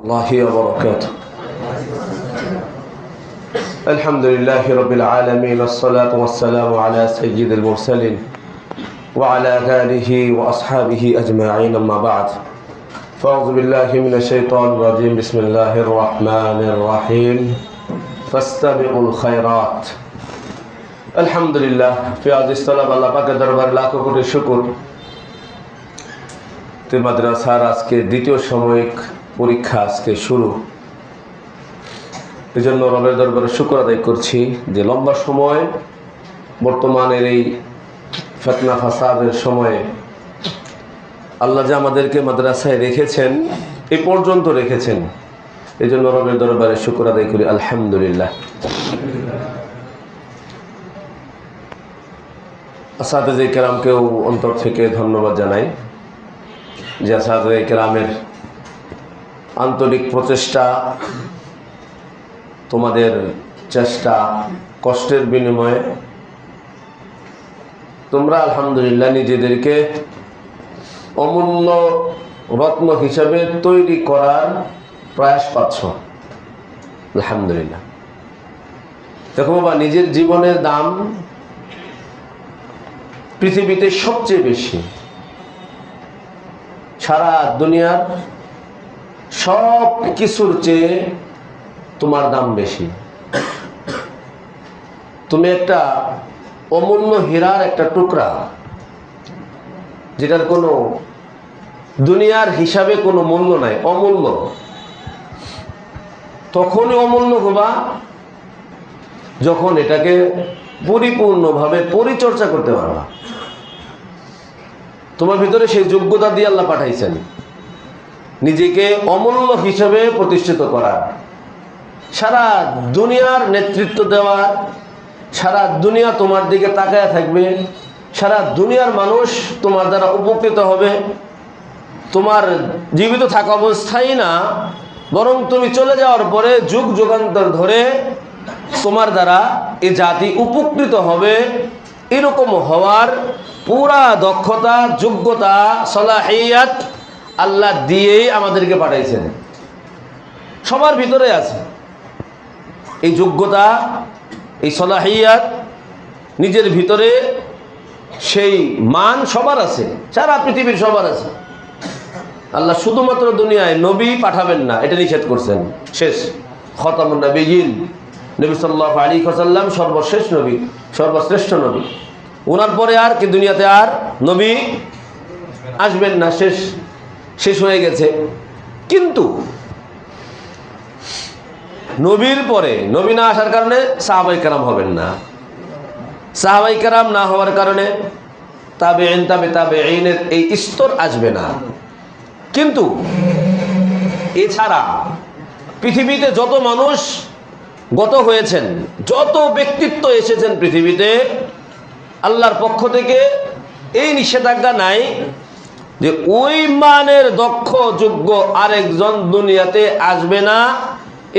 الله وبركاته الحمد لله رب العالمين والصلاة والسلام على سيد المرسلين وعلى آله وأصحابه أجمعين أما بعد فأعوذ بالله من الشيطان الرجيم بسم الله الرحمن الرحيم فاستبقوا الخيرات الحمد لله في هذه الصلاة الله পাকের দরবারে লাখো কোটি শুকর তে মাদ্রাসার আজকে দ্বিতীয় সাময়িক পরীক্ষা আজকে শুরু। এই জন্য রবের দরবারে শুক্র আদায় করছি যে লম্বা সময় বর্তমানের এই ফেতনা ফাসাদের সময়ে আল্লাহ যে আমাদেরকে মাদ্রাসায় রেখেছেন, এ পর্যন্ত রেখেছেন। এই জন্য রবের দরবারে শুক্র আদায় করি, আলহামদুলিল্লাহ। আসাদে কেরামকেও অন্তর থেকে ধন্যবাদ জানাই যে আসাদে কেরামের আন্তরিক প্রচেষ্টা, তোমাদের চেষ্টা, কষ্টের বিনিময়ে। তোমরা আলহামদুলিল্লাহ নিজেদেরকে অমূল্য রত্ন হিসাবে তৈরি করার প্রয়াস পাচ্ছ। আলহামদুলিল্লাহ। দেখো বাবা, নিজের জীবনের দাম পৃথিবীতে সবচেয়ে বেশি। সারা দুনিয়ার সব কিছুর চেয়ে তোমার দাম বেশি। তুমি একটা অমূল্য হীরার একটা টুকরা, যেটার কোনো দুনিয়ার হিসাবে কোনো মূল্য নাই, অমূল্য। তখনই অমূল্য হবা যখন এটাকে পরিপূর্ণভাবে পরিচর্যা করতে পারবা। তোমার ভিতরে সেই যোগ্যতা দিয়ে আল্লাহ পাঠাইছেন। নিজেকে অমূল্য হিসেবে প্রতিষ্ঠিত করা। সারা দুনিয়ার নেতৃত্ব দেওয়া, সারা দুনিয়া তোমার দিকে তাকায় থাকবে, সারা দুনিয়ার মানুষ তোমার দ্বারা উপকৃত হবে। তোমার জীবিত থাকা অবস্থায় না, বরং তুমি চলে যাওয়ার পরে যুগ যুগান্তর ধরে তোমার দ্বারা এ জাতি উপকৃত হবে। এরকম হওয়ার পুরা দক্ষতা, যোগ্যতা, সলাহিয়াত আল্লাহ দিয়েই আমাদেরকে পাঠাইছেন। সবার ভিতরে আছে। এই যোগ্যতা, এই সলাহিয়াত, নিজের ভিতরে সেই মান সবার আছে, সারা পৃথিবীর সবার আছে। আল্লাহ শুধুমাত্র দুনিয়ায় নবী পাঠাবেন না, এটা নিষেধ করছেন। শেষ। খতামুন নবীন নবী সাল্লাহ আলী খসাল্লাম সর্বশেষ নবী, সর্বশ্রেষ্ঠ নবী। ওনার পরে আর কি দুনিয়াতে আর নবী আসবেন না, শেষ। শেষ হয়ে গেছে। কিন্তু নবীর পরে, নবী না আসার কারণে সাহাবাই কারাম হবেন না। সাহাবাই কারাম না হওয়ার কারণে তাবে এন তাবে তাবে এইনের এই স্তর আসবে না। কিন্তু এছাড়া পৃথিবীতে যত মানুষ গত হয়েছেন, যত ব্যক্তিত্ব এসেছেন পৃথিবীতে, আল্লাহর পক্ষ থেকে এই নিষেধাজ্ঞা নাই যে ওই মানের দক্ষ, যোগ্য আরেকজন দুনিয়াতে আসবে না,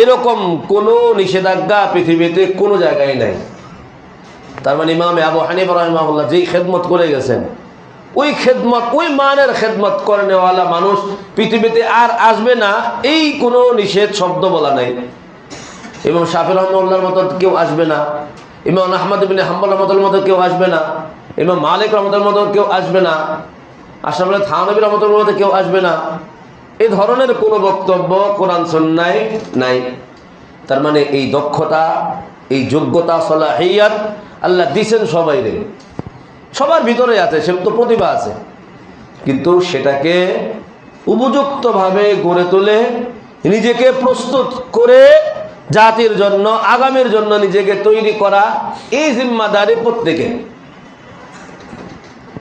এরকম কোনো নিষেধাজ্ঞা পৃথিবীতে কোনো জায়গায় নাই। তার মানে ইমাম আবু হানিফ রহমাউল্লাহ যেই খেদমত করে গেছেন, ওই খেদমত, ওই মানের খেদমত করে নেওয়ালা মানুষ পৃথিবীতে আর আসবে না, এই কোনো নিষেধ শব্দ বলা নাই। এবং শাফি রহমুল্লাহর মতো কেউ আসবে না, ইমাম আহমদ বিন হাম্বল মতো কেউ আসবে না, ইমাম মালিক রহমতের মতো কেউ আসবে না। আসামে থানবী রহমতের মতো কেউ আসবে না। এই ধরনের কোনো বক্তব্য কোরআন সন্ন্যায় নাই। তার মানে এই দক্ষতা, এই যোগ্যতা সলা সলাহিয়াত আল্লাহ দিছেন সবাই রে সবার ভিতরে আছে সে তো প্রতিভা আছে। কিন্তু সেটাকে উপযুক্তভাবে গড়ে তোলে, নিজেকে প্রস্তুত করে জাতির জন্য, আগামীর জন্য নিজেকে তৈরি করা, এই জিম্মাদারি প্রত্যেকের।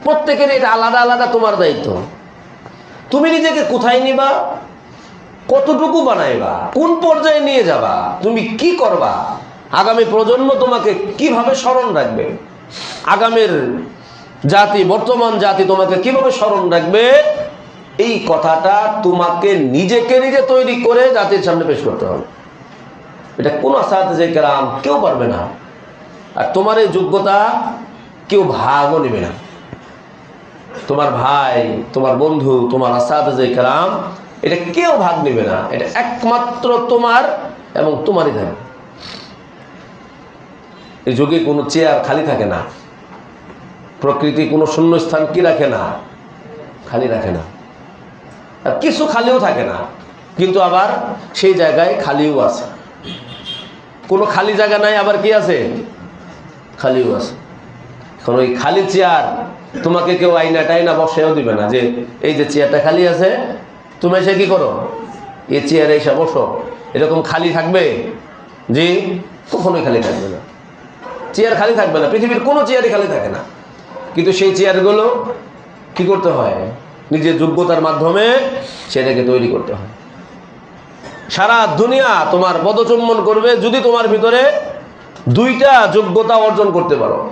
প্রত্যেকের এটা আলাদা আলাদা তোমার দায়িত্ব। তুমি নিজেকে কোথায় নিবা? কতটুকু বানাইবা? কোন পর্যায়ে নিয়ে যাবা? তুমি কি করবা? আগামী প্রজন্ম তোমাকে কীভাবে স্মরণ রাখবে? আগামীর জাতি, বর্তমান জাতি তোমাকে কীভাবে স্মরণ রাখবে? এই কথাটা তোমাকে নিজেকে নিজে তৈরি করে জাতির সামনে পেশ করতে হবে। এটা কোনো আসাতে যে কেরাম কেউ পারবে না। আর তোমার এই যোগ্যতা কেউ ভাগও নেবে না। তোমার ভাই, তোমার বন্ধু, তোমার আসাদ কালাম, এটা কেউ ভাগ নেবে না। এটা একমাত্র তোমার এবং তোমারই থাকবে। এই যুগে কোনো চেয়ার খালি থাকে না। প্রকৃতি কোনো শূন্যস্থান কি রাখে না? খালি রাখে না। আর কিছু খালিও থাকে না। কিন্তু আবার সেই জায়গায় খালিও আছে। কোনো খালি জায়গা নাই, আবার কি আছে? খালিও আছে। এখন ওই খালি চেয়ার তোমাকে কেউ আইনা টাইনা বসেও দিবে না যে, এই যে চেয়ারটা খালি আছে, তুমি এসে কি করো? এই চেয়ারে এসে বসো। এরকম খালি থাকবে? জি। কখনোই খালি থাকবে না। চেয়ার খালি থাকবে না। পৃথিবীর কোনো চেয়ারই খালি থাকে না। কিন্তু সেই চেয়ারগুলো কি করতে হয়? নিজের যোগ্যতার মাধ্যমে সেটাকে তৈরি করতে হয়। সারা দুনিয়া তোমার পদচুম্বন করবে যদি তোমার ভিতরে দুইটা যোগ্যতা অর্জন করতে পারো।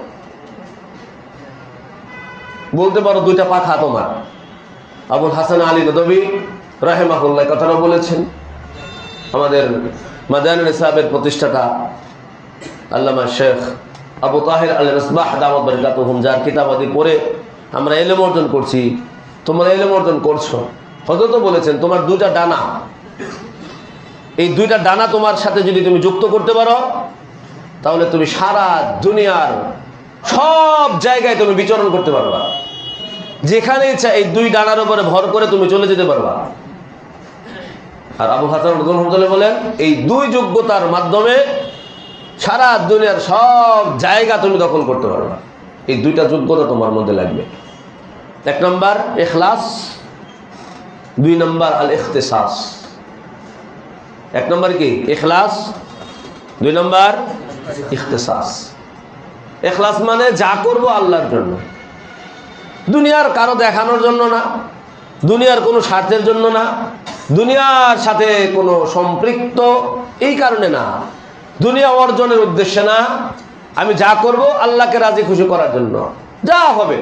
বলতে পারো দুইটা পাখা তোমার। আবুল হাসান আলী নদবী রাহেমাহুল্লাহ কথাটা বলেছেন। আমাদের মাদানুল সাহেবের প্রতিষ্ঠাতা আল্লামা শেখ আবু তাহের আল রসবাহ দামদ বরকাতুহুম, যার কিতাবাদি পড়ে আমরা এলেম অর্জন করছি, তোমরা এলেম অর্জন করছ। হজরত বলেছেন, তোমার দুইটা ডানা, এই দুইটা ডানা তোমার সাথে যদি তুমি যুক্ত করতে পারো, তাহলে তুমি সারা দুনিয়ার সব জায়গায় তুমি বিচরণ করতে পারবা। যেখানে ইচ্ছা এই দুই ডানার উপরে ভর করে তুমি চলে যেতে পারবা। আর আবু হাসান বলেন, এই দুই যোগ্যতার মাধ্যমে সারা দুনিয়ার সব জায়গা তুমি দখল করতে পারবা। এই দুইটা যোগ্যতা তোমার মধ্যে লাগবে। এক নম্বর এখলাস দুই নম্বর আল ইখতেসাস এক নম্বর কি? এখলাস দুই নম্বর ইখতেসাস। এখলাস মানে যা করব আল্লাহর জন্য। দুনিয়ার কারও দেখানোর জন্য না, দুনিয়ার কোনো স্বার্থের জন্য না, দুনিয়ার সাথে কোনো সম্পৃক্ত, এই কারণে না। দুনিয়া অর্জনের উদ্দেশ্যে না, আমি যা করব আল্লাহকে রাজি খুশি করার জন্য। যা হবে।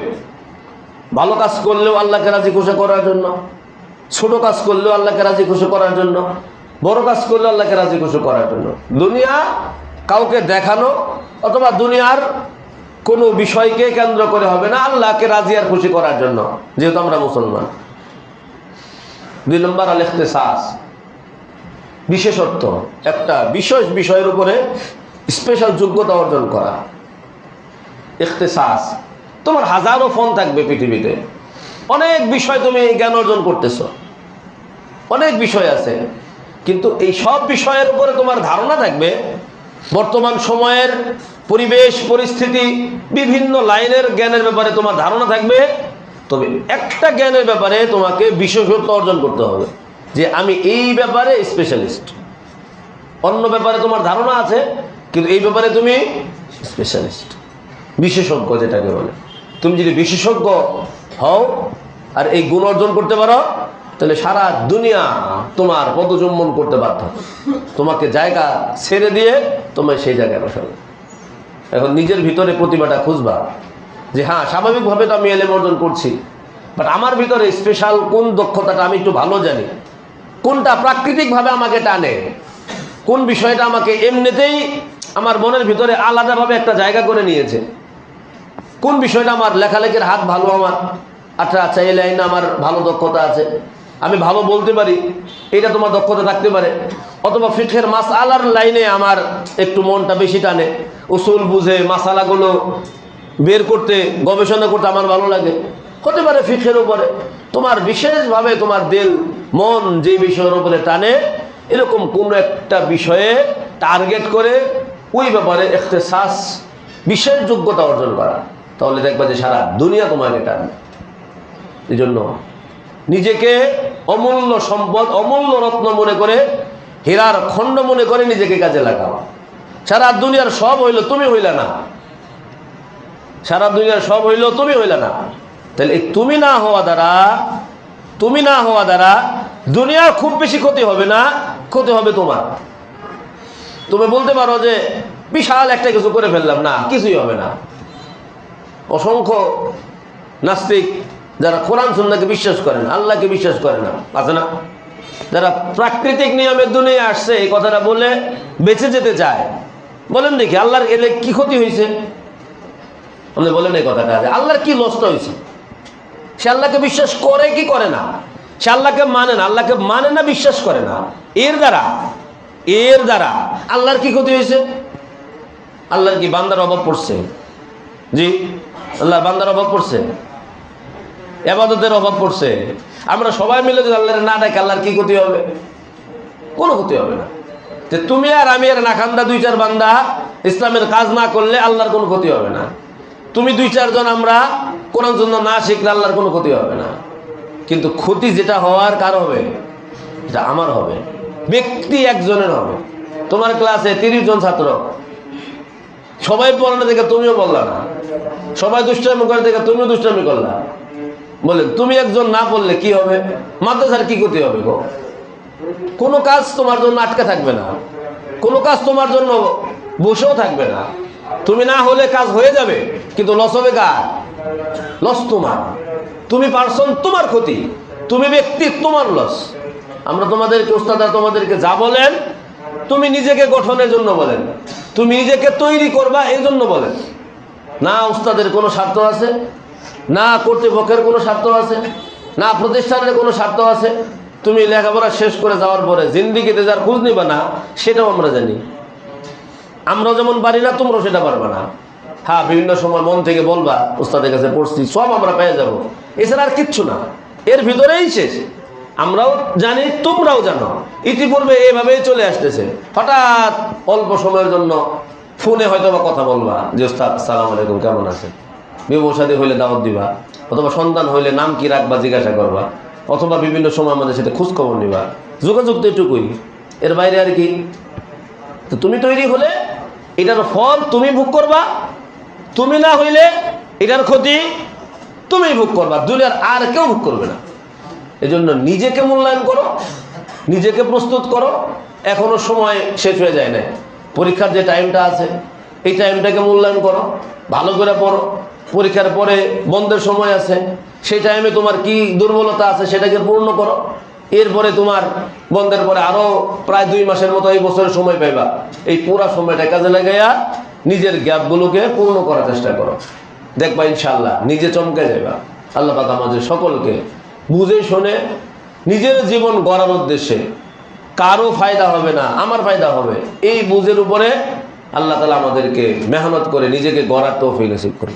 ভালো কাজ করলেও আল্লাহকে রাজি খুশি করার জন্য। ছোট কাজ করলেও আল্লাহকে রাজি খুশি করার জন্য। বড় কাজ করলেও আল্লাহকে রাজি খুশি করার জন্য। দুনিয়া কাউকে দেখানো অথবা দুনিয়ার কোনো বিষয়কে কেন্দ্র করে হবে না আল্লাহকে রাজি আর খুশি করার জন্য, যেহেতু আমরা মুসলমান। দুই নম্বর আল ইখতেসাস বিশেষত্ব, একটা বিশেষ বিষয়ের উপরে স্পেশাল যোগ্যতা অর্জন করা। ইখতেসাস, তোমার হাজারো ফোন থাকবে পৃথিবীতে। অনেক বিষয় তুমি জ্ঞান অর্জন করতেছ। অনেক বিষয় আছে, কিন্তু এই সব বিষয়ের উপরে তোমার ধারণা থাকবে, বর্তমান সময়ের পরিবেশ, পরিস্থিতি, বিভিন্ন লাইনের জ্ঞানের ব্যাপারে তোমার ধারণা থাকবে। তবে একটা জ্ঞানের ব্যাপারে তোমাকে বিশেষত্ব অর্জন করতে হবে যে আমি এই ব্যাপারে স্পেশালিস্ট অন্য ব্যাপারে তোমার ধারণা আছে, কিন্তু এই ব্যাপারে তুমি স্পেশালিস্ট বিশেষজ্ঞ যেটাকে বলে। তুমি যদি বিশেষজ্ঞ হও আর এই গুণ অর্জন করতে পারো, তাহলে সারা দুনিয়া তোমার পদচুম্বন করতে বাধ্য। তোমাকে জায়গা ছেড়ে দিয়ে তোমায় সেই জায়গায় বসাবে। এখন নিজের ভিতরে প্রতিভাটা খুঁজবা। যে হ্যাঁ স্বাভাবিকভাবে তো আমি এলেম অর্জন করছি বাট আমার ভিতরে স্পেশাল কোন দক্ষতাটা আমি একটু ভালো জানি। কোনটা প্রাকৃতিকভাবে আমাকে টানে, কোন বিষয়টা আমাকে এমনিতেই আমার মনের ভিতরে আলাদাভাবে একটা জায়গা করে নিয়েছে। কোন বিষয়টা আমার লেখালেখির হাত ভালো আমার আচ্ছা আচ্ছা এই লাইনে আমার ভালো দক্ষতা আছে। আমি ভালো বলতে পারি, এটা তোমার দক্ষতা থাকতে পারে। অথবা ফিটের মাস আলার লাইনে আমার একটু মনটা বেশি টানে। উসুল বুঝে, মাসালাগুলো বের করতে, গবেষণা করতে আমার ভালো লাগে। হতে পারে ফিটের উপরে। তোমার বিশেষভাবে তোমার দিল, মন যে বিষয়ের উপরে টানে, এরকম কোনো একটা বিষয়ে টার্গেট করে, ওই ব্যাপারে একটা শ্বাস বিশেষ যোগ্যতা অর্জন করা। তাহলে দেখবা যে সারা দুনিয়া তোমাকে টানবে এই জন্য নিজেকে অমূল্য সম্পদ, অমূল্য রত্ন মনে করে, হীরার খণ্ড মনে করে নিজেকে কাজে লাগাও। সারা দুনিয়ার সব হইল তুমি হইলা না। সারা দুনিয়ার সব হইল তুমি হইলা না। তাহলে এই তুমি না হওয়া দ্বারা, তুমি না হওয়া দ্বারা দুনিয়ার খুব বেশি ক্ষতি হবে না, ক্ষতি হবে তোমার। তুমি বলতে পারো যে বিশাল একটা কিছু করে ফেললাম, না, কিছুই হবে না। অসংখ্য নাস্তিক যারা কোরআন সুন্নাকে বিশ্বাস করেন আল্লাহকে বিশ্বাস করে না, আছে না? যারা প্রাকৃতিক নিয়মের দুনিয়া আসছে, এই কথাটা বলে বেঁচে যেতে চায়। বলেন দেখি, আল্লাহর এলে কি ক্ষতি হয়েছে? আপনি বলেন এই কথাটা আল্লাহর কি নষ্ট হয়েছে? সে আল্লাহকে বিশ্বাস করে কি করে না? সে আল্লাহকে মানে না, আল্লাহকে মানে না, বিশ্বাস করে না। এর দ্বারা এর দ্বারা আল্লাহর কি ক্ষতি হয়েছে? আল্লাহর কি বান্দার অভাব পড়ছে? জি, আল্লাহর বান্দার অভাব পড়ছে? এবাদতের অভাব পড়ছে। আমরা সবাই মিলে যদি আল্লাহর না ডাকে, আল্লাহর কি ক্ষতি হবে? কোনো ক্ষতি হবে না। যে তুমি আর আমি আর নাখান্দা দুই চার বান্দা ইসলামের কাজ না করলে আল্লাহর কোনো ক্ষতি হবে না। তুমি দুই চারজন আমরা কোরআন জন্য না শিখলে আল্লাহর কোনো ক্ষতি হবে না। কিন্তু ক্ষতি যেটা হওয়ার কার হবে? এটা আমার হবে। ব্যক্তি একজনের হবে। তোমার ক্লাসে তিরিশ জন ছাত্র। সবাই পড়ানো দেখে তুমিও বললা না। সবাই দুষ্টামি করে দেখে তুমিও দুষ্টামি করলা। বলেন, তুমি একজন না পড়লে কি হবে? মাদ্রাসার কি ক্ষতি হবে গো? কোনো কাজ তোমার জন্য আটকে থাকবে না। কোনো কাজ তোমার জন্য বসেও থাকবে না। তুমি না হলে কাজ হয়ে যাবে, কিন্তু লস হবে কার? লস তোমার। তুমি পার্সন তোমার ক্ষতি। তুমি ব্যক্তি, তোমার লস আমরা তোমাদেরকে ওস্তাদা তোমাদেরকে যা বলেন, তুমি নিজেকে গঠনের জন্য বলেন। তুমি নিজেকে তৈরি করবা, এই জন্য বলেন। না উস্তাদের কোনো স্বার্থ আছে? না কর্তৃপক্ষের কোনো স্বার্থ আছে, না প্রতিষ্ঠানের কোনো স্বার্থ আছে, তুমি লেখাপড়া শেষ করে যাওয়ার পরে জিন্দিগিতে যার খোঁজ নিবা না, সেটাও আমরা জানি। আমরা যেমন পারি না, তোমরাও সেটা পারবে না। হ্যাঁ বিভিন্ন সময় মন থেকে বলবা, উস্তাদের কাছে পড়ছি, সব আমরা পেয়ে যাব। এছাড়া আর কিচ্ছু না। এর ভিতরেই শেষ। আমরাও জানি, তোমরাও জানো। ইতিপূর্বে এভাবেই চলে আসতেছে। হঠাৎ অল্প সময়ের জন্য ফোনে হয়তো বা কথা বলবা যে ওস্তাদ সালাম আলাইকুম, কেমন আছেন? বিবাহ হইলে দাওয়াত দিবা, অথবা সন্তান হইলে নাম কি রাখবা, জিজ্ঞাসা করবা, অথবা বিভিন্ন সময় আমাদের সাথে খোঁজখবর নিবা। যোগাযোগ তো এটুকুই। এর বাইরে আর কি? তো তুমি তৈরি হলে এটার ফল তুমি ভোগ করবা, তুমি না হইলে এটার ক্ষতি তুমি ভোগ করবা। দুনিয়ার আর কেউ ভোগ করবে না। এজন্য নিজেকে মূল্যায়ন করো, নিজেকে প্রস্তুত করো, এখনও সময় শেষ হয়ে যায় না পরীক্ষার যে টাইমটা আছে, এই টাইমটাকে মূল্যায়ন করো, ভালো করে পড়ো পরীক্ষার পরে বন্ধের সময় আছে, সেই টাইমে তোমার কি দুর্বলতা আছে সেটাকে পূর্ণ করো। এরপরে তোমার বন্ধের পরে আরও প্রায় দুই মাসের মতো এই বছরের সময় পাইবা। এই পুরা সময়টা কাজে লাগাইয়া নিজের গ্যাপগুলোকে পূর্ণ করার চেষ্টা করো। দেখবা ইনশাল্লাহ নিজে চমকে যাইবা। আল্লাহ পাক আমাদের সকলকে বুঝে শুনে নিজের জীবন গড়ার উদ্দেশ্যে কারও ফায়দা হবে না, আমার ফায়দা হবে, এই বুঝের উপরে আল্লাহ তালা আমাদেরকে মেহনত করে নিজেকে গড়ার তৌফিক নসিব করি